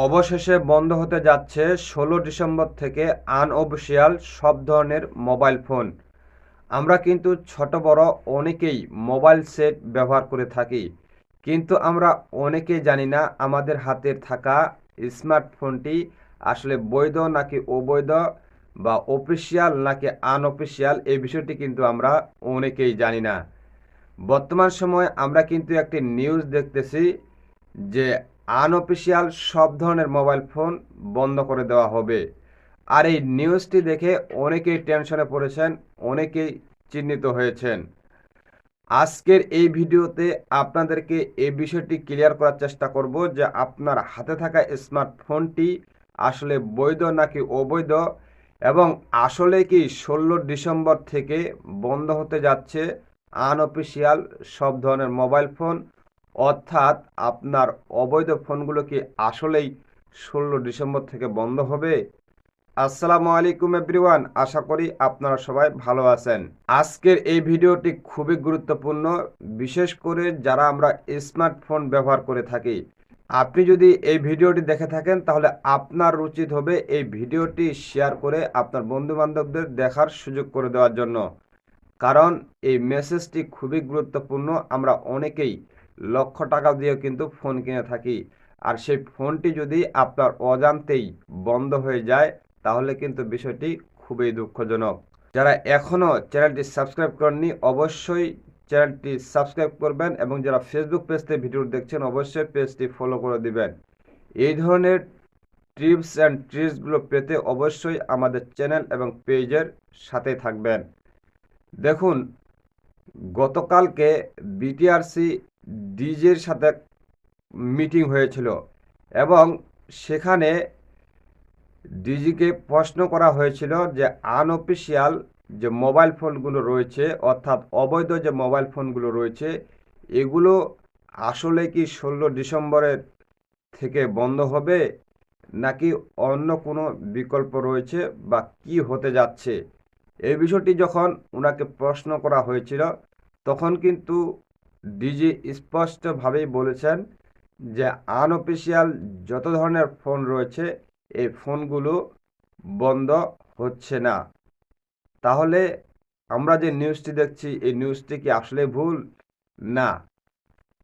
অবশেষে বন্ধ হতে যাচ্ছে ষোলো ডিসেম্বর থেকে আনঅফিসিয়াল সব ধরনের মোবাইল ফোন। আমরা কিন্তু ছোট বড় অনেকেই মোবাইল সেট ব্যবহার করে থাকি। কিন্তু আমরা অনেকেই জানি না আমাদের হাতের থাকা স্মার্টফোনটি আসলে বৈধ নাকি অবৈধ বা অফিসিয়াল নাকি আনঅফিসিয়াল এই বিষয়টি কিন্তু আমরা অনেকেই জানি না। বর্তমান সময়ে আমরা কিন্তু একটি নিউজ দেখতেছি যে আনঅফিসিয়াল সব ধরনের মোবাইল ফোন বন্ধ করে দেওয়া হবে। আর এই নিউজটি দেখে অনেকেই টেনশনে পড়েছেন, অনেকেই চিহ্নিত হয়েছেন। আজকের এই ভিডিওতে আপনাদেরকে এই বিষয়টি ক্লিয়ার করার চেষ্টা করব যে আপনার হাতে থাকা স্মার্টফোনটি আসলে বৈধ নাকি অবৈধ এবং আসলে কি ষোলো ডিসেম্বর থেকে বন্ধ হতে যাচ্ছে আনঅফিসিয়াল সব ধরনের মোবাইল ফোন অর্থাৎ আপনার অবৈধ ফোনগুলো কি আসলেই ষোলো ডিসেম্বর থেকে বন্ধ হবে? আসসালামু আলাইকুম, এভরিওয়ান। আশা করি আপনারা সবাই ভালো আছেন। আজকের এই ভিডিওটি খুবই গুরুত্বপূর্ণ, বিশেষ করে যারা আমরা স্মার্টফোন ব্যবহার করে থাকি। আপনি যদি এই ভিডিওটি দেখে থাকেন, তাহলে আপনার উচিত হবে এই ভিডিওটি শেয়ার করে আপনার বন্ধু বান্ধবদের দেখার সুযোগ করে দেওয়ার জন্য। কারণ এই মেসেজটি খুবই গুরুত্বপূর্ণ, আমরা অনেকেই লক্ষ টাকা দিয়েও কিন্তু ফোন কিনে থাকি। আর সেই ফোনটি যদি আপনার অজান্তেই বন্ধ হয়ে যায়, তাহলে কিন্তু বিষয়টি খুবই দুঃখজনক। যারা এখনও চ্যানেলটি সাবস্ক্রাইব করেননি, অবশ্যই চ্যানেলটি সাবস্ক্রাইব করবেন এবং যারা ফেসবুক পেজ থেকে ভিডিও দেখছেন, অবশ্যই পেজটি ফলো করে দিবেন। এই ধরনের টিপস অ্যান্ড ট্রিক্সগুলো পেতে অবশ্যই আমাদের চ্যানেল এবং পেজের সাথে থাকবেন। দেখুন, গতকালকে বিটিআরসি ডিজের সাথে মিটিং হয়েছিল এবং সেখানে ডিজিকে প্রশ্ন করা হয়েছিল যে আনঅফিসিয়াল যে মোবাইল ফোনগুলো রয়েছে অর্থাৎ অবৈধ যে মোবাইল ফোনগুলো রয়েছে, এগুলো আসলে কি ষোলো ডিসেম্বরের থেকে বন্ধ হবে নাকি অন্য কোনো বিকল্প রয়েছে বা কি হতে যাচ্ছে? এই বিষয়টি যখন ওনাকে প্রশ্ন করা হয়েছিল, তখন কিন্তু ডিজি স্পষ্টভাবেই বলেছেন যে আনঅফিসিয়াল যত ধরনের ফোন রয়েছে, এই ফোনগুলো বন্ধ হচ্ছে না। তাহলে আমরা যে নিউজটি দেখছি, এই নিউজটি কি আসলে ভুল? না।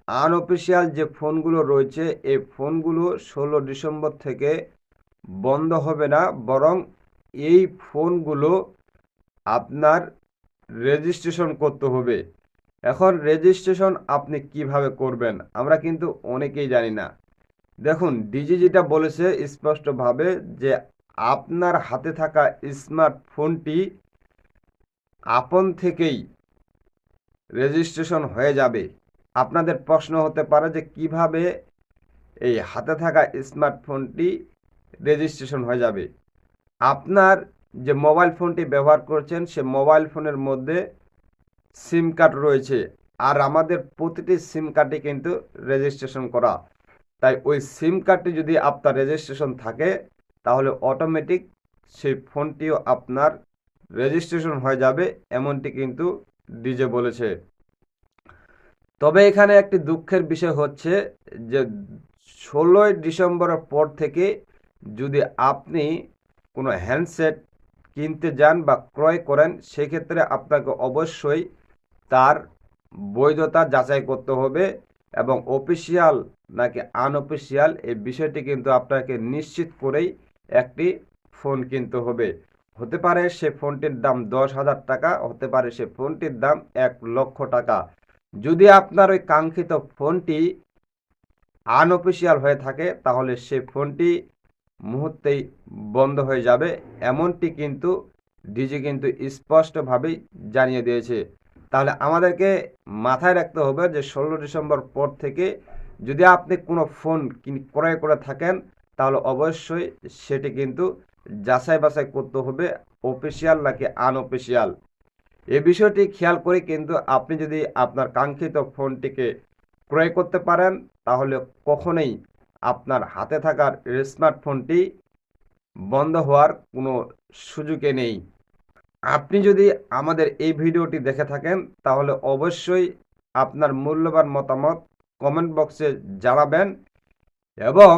আনঅফিসিয়াল যে ফোনগুলো রয়েছে, এই ফোনগুলো ষোলো ডিসেম্বর থেকে বন্ধ হবে না, বরং এই ফোনগুলো আপনার রেজিস্ট্রেশন করতে হবে। এখন রেজিস্ট্রেশন আপনি কীভাবে করবেন, আমরা কিন্তু অনেকেই জানি না। দেখুন ডিজি যেটা বলেছে স্পষ্টভাবে যে আপনার হাতে থাকা স্মার্টফোনটি আপন থেকেই রেজিস্ট্রেশন হয়ে যাবে। আপনাদের প্রশ্ন হতে পারে যে কীভাবে এই হাতে থাকা স্মার্টফোনটি রেজিস্ট্রেশন হয়ে যাবে। আপনার যে মোবাইল ফোনটি ব্যবহার করছেন, সে মোবাইল ফোনের মধ্যে সিম কার্ড রয়েছে আর আমাদের প্রতিটি সিম কার্ডে কিন্তু রেজিস্ট্রেশন করা। তাই ওই সিম কার্ডটি যদি আপনার রেজিস্ট্রেশন থাকে, তাহলে অটোমেটিক সেই ফোনটিও আপনার রেজিস্ট্রেশন হয়ে যাবে, এমনটি কিন্তু ডিজে বলেছে। তবে এখানে একটি দুঃখের বিষয় হচ্ছে যে ষোলোই ডিসেম্বরের পর থেকে যদি আপনি কোনো হ্যান্ডসেট কিনতে যান বা ক্রয় করেন, সেক্ষেত্রে আপনাকে অবশ্যই তার বৈধতা যাচাই করতে হবে এবং অফিসিয়াল নাকি আনঅফিসিয়াল এই বিষয়টি কিন্তু আপনাকে নিশ্চিত করেই একটি ফোন কিনতে হবে। হতে পারে সে ফোনটির দাম দশ হাজার টাকা, হতে পারে সে ফোনটির দাম এক লক্ষ টাকা। যদি আপনার ওই কাঙ্ক্ষিত ফোনটি আনঅফিসিয়াল হয়ে থাকে, তাহলে সে ফোনটি মুহূর্তেই বন্ধ হয়ে যাবে। এমনটি কিন্তু, ডিজি কিন্তু স্পষ্টভাবেই জানিয়ে দিয়েছে। তাহলে আমাদেরকে মাথায় রাখতে হবে যে ষোলো ডিসেম্বর পর থেকে যদি আপনি কোনো ফোন ক্রয় করে থাকেন, তাহলে অবশ্যই সেটি কিন্তু যাচাই বাছাই করতে হবে, অফিসিয়াল নাকি আনঅফিসিয়াল। এ বিষয়টি খেয়াল করে কিন্তু আপনি যদি আপনার কাঙ্ক্ষিত ফোনটিকে ক্রয় করতে পারেন, তাহলে কখনোই আপনার হাতে থাকার স্মার্টফোনটি বন্ধ হওয়ার কোনো সুযোগে নেই। আপনি যদি আমাদের এই ভিডিওটি দেখে থাকেন, তাহলে অবশ্যই আপনার মূল্যবান মতামত কমেন্ট বক্সে জানাবেন এবং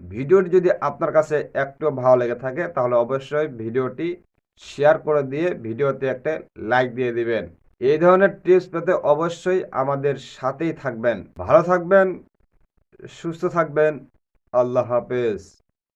ভিডিওটি যদি আপনার কাছে একটু ভালো লেগে থাকে, তাহলে অবশ্যই ভিডিওটি শেয়ার করে দিয়ে ভিডিওতে একটা লাইক দিয়ে দিবেন। এই ধরনের টিপস পেতে অবশ্যই আমাদের সাথেই থাকবেন। ভালো থাকবেন, সুস্থ থাকবেন, আল্লাহ হাফেজ।